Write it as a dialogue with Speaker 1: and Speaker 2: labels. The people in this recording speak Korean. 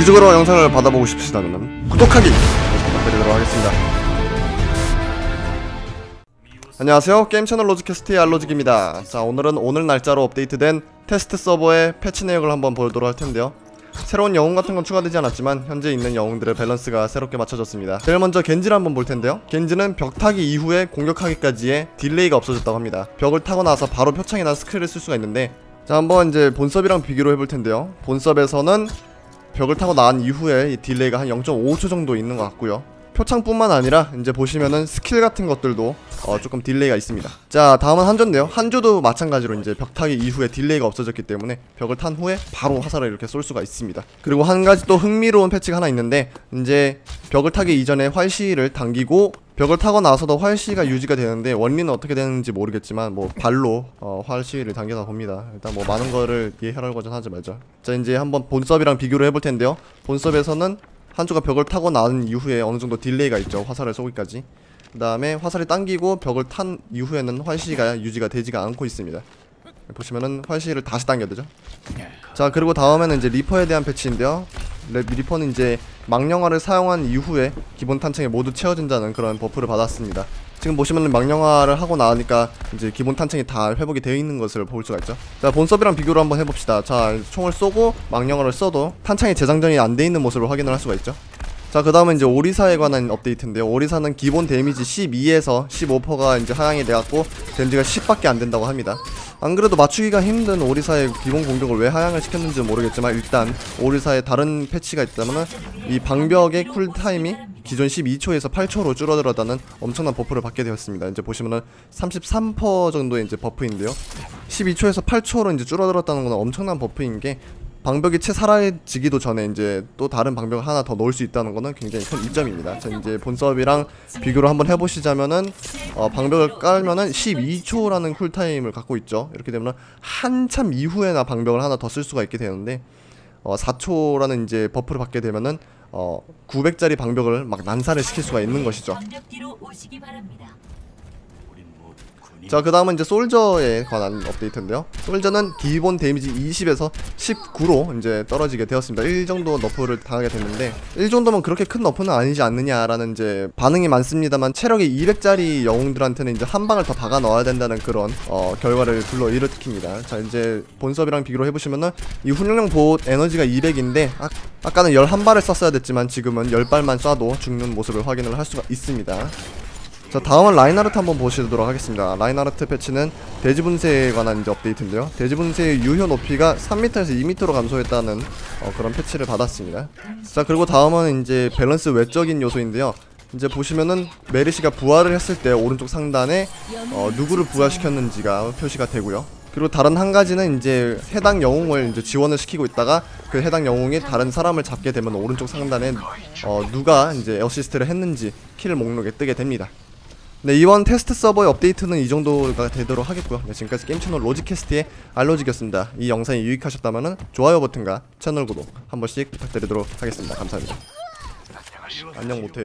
Speaker 1: 주기적으로 영상을 받아보고 싶으시다면 구독하기 부탁드리도록 하겠습니다. 안녕하세요. 게임 채널 로즈캐스트의 알로직입니다. 자, 오늘은 오늘 날짜로 업데이트된 테스트 서버의 패치 내역을 한번 보도록 할 텐데요. 새로운 영웅 같은 건 추가되지 않았지만 현재 있는 영웅들의 밸런스가 새롭게 맞춰졌습니다. 제일 먼저 겐지를 한번 볼 텐데요. 겐지는 벽 타기 이후에 공격하기까지의 딜레이가 없어졌다고 합니다. 벽을 타고 나서 바로 표창이나 스킬을 쓸 수가 있는데 자 한번 이제 본섭이랑 비교를 해볼 텐데요. 본섭에서는 벽을 타고 나간 이후에 이 딜레이가 한 0.5초 정도 있는 것 같고요. 표창뿐만 아니라 이제 보시면은 스킬 같은 것들도 어, 조금 딜레이가 있습니다. 자 다음은 한조인데요. 한조도 마찬가지로 이제 벽 타기 이후에 딜레이가 없어졌기 때문에 벽을 탄 후에 바로 화살을 이렇게 쏠 수가 있습니다. 그리고 한 가지 또 흥미로운 패치가 하나 있는데 이제 벽을 타기 이전에 활시를 당기고 벽을 타고 나서도 활시가 유지가 되는데 원리는 어떻게 되는지 모르겠지만 뭐 발로 어, 활시를 당겨서 봅니다. 일단 뭐 많은 거를 예혈할거전 하지 말자. 자 이제 한번 본섭이랑 비교를 해볼 텐데요. 본섭에서는 한조가 벽을 타고 난 이후에 어느 정도 딜레이가 있죠. 화살을 쏘기까지. 그 다음에 화살이 당기고 벽을 탄 이후에는 활시가 유지가 되지가 않고 있습니다. 보시면은 활시를 다시 당겨야 되죠. 자 그리고 다음에는 이제 리퍼에 대한 패치인데요. 리- 리퍼는 이제 망령화를 사용한 이후에 기본 탄창이 모두 채워진다는 그런 버프를 받았습니다. 지금 보시면은 망령화를 하고 나니까 이제 기본 탄창이 다 회복이 되어 있는 것을 볼 수가 있죠. 자 본섭이랑 비교를 한번 해봅시다. 자 총을 쏘고 망령화를 써도 탄창이 재장전이 안 돼 있는 모습을 확인을 할 수가 있죠. 자, 그 다음은 이제 오리사에 관한 업데이트인데요. 오리사는 기본 데미지 12에서 15%가 이제 하향이 돼갖고 데미지가 10밖에 안 된다고 합니다. 안 그래도 맞추기가 힘든 오리사의 기본 공격을 왜 하향을 시켰는지 모르겠지만 일단 오리사에 다른 패치가 있다면은 이 방벽의 쿨타임이 기존 12초에서 8초로 줄어들었다는 엄청난 버프를 받게 되었습니다. 이제 보시면은 33% 정도의 이제 버프인데요. 12초에서 8초로 이제 줄어들었다는 건 엄청난 버프인 게 방벽이 채 사라지기도 전에 이제 또 다른 방벽을 하나 더 넣을 수 있다는 거는 굉장히 큰 이점입니다. 자 이제 본섭이랑 비교를 한번 해보시자면은 어, 방벽을 깔면은 12초라는 쿨타임을 갖고 있죠. 이렇게 되면은 한참 이후에나 방벽을 하나 더 쓸 수가 있게 되는데 어, 4초라는 이제 버프를 받게 되면은 어, 900짜리 방벽을 막 난사를 시킬 수가 있는 것이죠. 자, 그 다음은 이제 솔저에 관한 업데이트인데요. 솔저는 기본 데미지 20에서 19로 이제 떨어지게 되었습니다. 1 정도 너프를 당하게 됐는데, 1 정도면 그렇게 큰 너프는 아니지 않느냐라는 이제 반응이 많습니다만, 체력이 200짜리 영웅들한테는 이제 한 방을 더 박아 넣어야 된다는 그런, 어, 결과를 불러 일으킵니다. 자, 이제 본섭이랑 비교를 해보시면은, 이 훈련용 보호 에너지가 200인데, 아, 아까는 11발을 썼어야 됐지만, 지금은 10발만 쏴도 죽는 모습을 확인을 할 수가 있습니다. 자 다음은 라인하르트 한번 보시도록 하겠습니다. 라인하르트 패치는 돼지 분쇄에 관한 이제 업데이트인데요. 돼지 분쇄의 유효 높이가 3m에서 2m로 감소했다는 어, 그런 패치를 받았습니다. 자 그리고 다음은 이제 밸런스 외적인 요소인데요. 이제 보시면은 메르시가 부활을 했을 때 오른쪽 상단에 어, 누구를 부활시켰는지가 표시가 되고요. 그리고 다른 한 가지는 이제 해당 영웅을 이제 지원을 시키고 있다가 그 해당 영웅이 다른 사람을 잡게 되면 오른쪽 상단에 어, 누가 이제 어시스트를 했는지 킬 목록에 뜨게 됩니다. 네 이번 테스트 서버의 업데이트는 이 정도가 되도록 하겠고요. 네, 지금까지 게임 채널 로지캐스트의 알로직이었습니다. 이 영상이 유익하셨다면 좋아요 버튼과 채널 구독 한 번씩 부탁드리도록 하겠습니다. 감사합니다. 안녕 못해